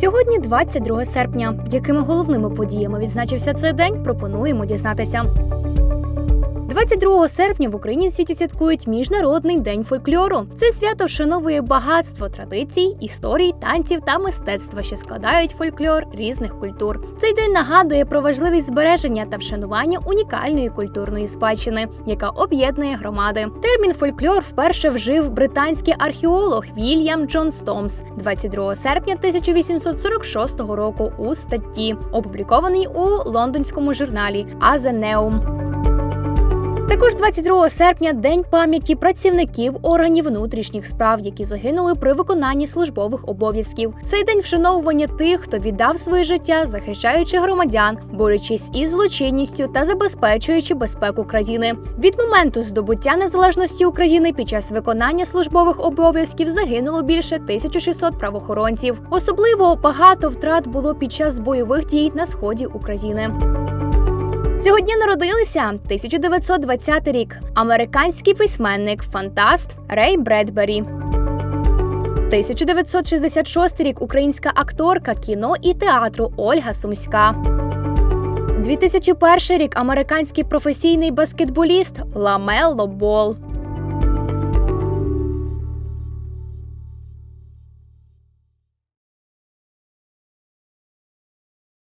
Сьогодні 22 серпня. Якими головними подіями відзначився цей день, пропонуємо дізнатися. 22 серпня в Україні світі святкують Міжнародний день фольклору. Це свято вшановує багатство традицій, історій, танців та мистецтва, що складають фольклор різних культур. Цей день нагадує про важливість збереження та вшанування унікальної культурної спадщини, яка об'єднує громади. Термін фольклор вперше вжив британський археолог Вільям Джон Стомс 22 серпня 1846 року у статті, опублікованій у лондонському журналі Азенеум. Також 22 серпня день пам'яті працівників органів внутрішніх справ, які загинули при виконанні службових обов'язків. Цей день вшановування тих, хто віддав своє життя, захищаючи громадян, борючись із злочинністю та забезпечуючи безпеку країни. Від моменту здобуття незалежності України під час виконання службових обов'язків загинуло більше 1600 правоохоронців. Особливо багато втрат було під час бойових дій на сході України. Цього дня народилися 1920 рік. Американський письменник, фантаст Рей Бредбері. 1966 рік українська акторка кіно і театру Ольга Сумська. 2001 рік американський професійний баскетболіст Ламелло Бол.